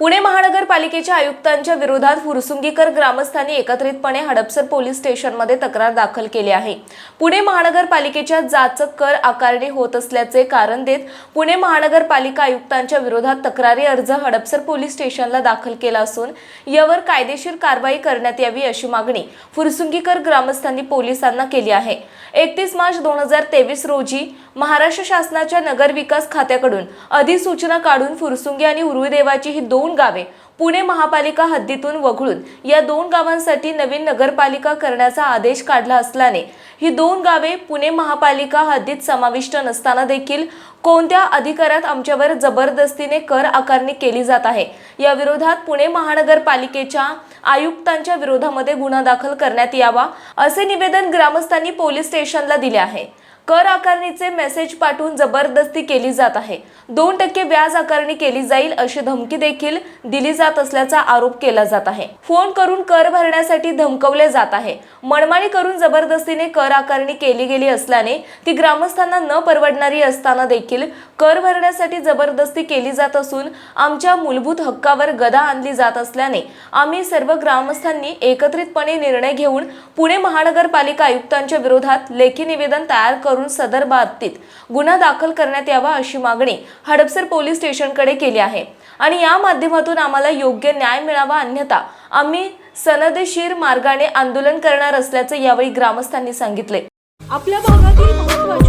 पुणे महानगरपालिकेच्या आयुक्तांच्या विरोधात फुरसुंगीकर ग्रामस्थांनी एकत्रितपणे हडपसर पोलीस स्टेशनमध्ये तक्रार दाखल केली आहे. पुणे महानगरपालिकेच्या जाचक कर आकारणी होत असल्याचे कारण देत पुणे महानगरपालिका आयुक्तांच्या विरोधात तक्रारी अर्ज हडपसर पोलीस स्टेशनला दाखल केला असून यावर कायदेशीर कारवाई करण्यात यावी अशी मागणी फुरसुंगीकर ग्रामस्थांनी पोलिसांना केली आहे. एकतीस मार्च दोन हजार तेवीस रोजी महाराष्ट्र शासनाच्या नगरविकास खात्याकडून अधिसूचना काढून फुरसुंगी आणि उर्वीदेवाची ही दोन गावे पुणे महापालिका हद्दीतून वगळून या दोन गावांसाठी नवीन नगरपालिका करण्याचा आदेश काढला असल्याने ही दोन गावे पुणे महापालिका हद्दीत समाविष्ट नसताना देखील कोणत्या अधिकारात आमच्यावर जबरदस्तीने कर आकारणी केली जात आहे? या विरोधात पुणे महानगरपालिकेच्या आयुक्तांच्या विरोधामध्ये गुन्हा दाखल करण्यात यावा असे निवेदन ग्रामस्थांनी पोलीस स्टेशनला दिले आहे. कर आकारणीचे मेसेज पाठवून जबरदस्ती केली जात आहे. दोन टक्के व्याज आकारणी केली जाईल अशी धमकी देखील दिली जात असल्याचा आरोप केला जात आहे. फोन करून कर भरण्यासाठी धमकवले जात आहे. मनमानी करून जबरदस्तीने कर आकारणी केली गेली असल्याने ती ग्रामस्थांना न परवडणारी असताना देखील कर भरण्यासाठी जबरदस्ती केली जात असून आमच्या मूलभूत हक्कावर गदा आणली जात असल्याने आम्ही सर्व ग्रामस्थांनी एकत्रितपणे निर्णय घेऊन पुणे महानगरपालिका आयुक्तांच्या विरोधात लेखी निवेदन तयार करून सदर बाबतीत गुन्हा दाखल करण्यात यावा अशी मागणी हडपसर पोलीस स्टेशनकडे केली आहे. आणि या माध्यमातून आम्हाला योग्य न्याय मिळावा अन्यथा आम्ही सनदेशीर मार्गाने आंदोलन करणार असल्याचं यावेळी ग्रामस्थांनी सांगितले. आपल्या भागातील